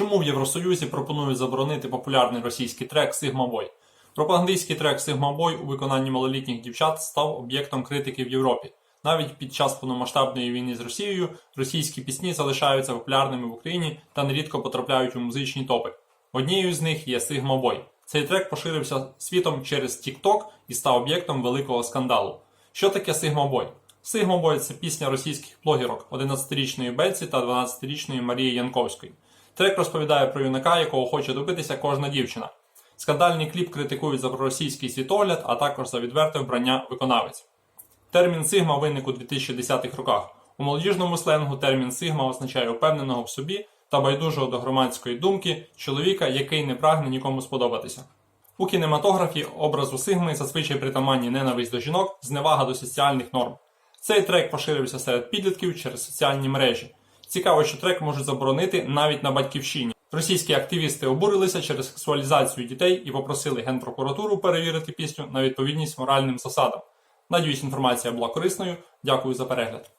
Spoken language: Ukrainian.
Чому в Євросоюзі пропонують заборонити популярний російський трек Sigma Boy? Пропагандистський трек Sigma Boy у виконанні малолітніх дівчат став об'єктом критики в Європі. Навіть під час повномасштабної війни з Росією російські пісні залишаються популярними в Україні та нерідко потрапляють у музичні топи. Однією з них є Sigma Boy. Цей трек поширився світом через TikTok і став об'єктом великого скандалу. Що таке Sigma Boy? Sigma Boy – це пісня російських блогерок 11-річної Бельці та 12-річної Марії Янковської. Трек розповідає про юнака, якого хоче добитися кожна дівчина. Скандальний кліп критикують за проросійський світогляд, а також за відверте вбрання виконавець. Термін сигма виник у 2010-х роках. У молодіжному сленгу термін сигма означає впевненого в собі та байдужого до громадської думки чоловіка, який не прагне нікому сподобатися. У кінематографі образу сигми зазвичай притаманні ненависть до жінок, зневага до соціальних норм. Цей трек поширився серед підлітків через соціальні мережі. Цікаво, що трек можуть заборонити навіть на батьківщині. Російські активісти обурилися через сексуалізацію дітей і попросили генпрокуратуру перевірити пісню на відповідність моральним засадам. Надіюсь, інформація була корисною. Дякую за перегляд.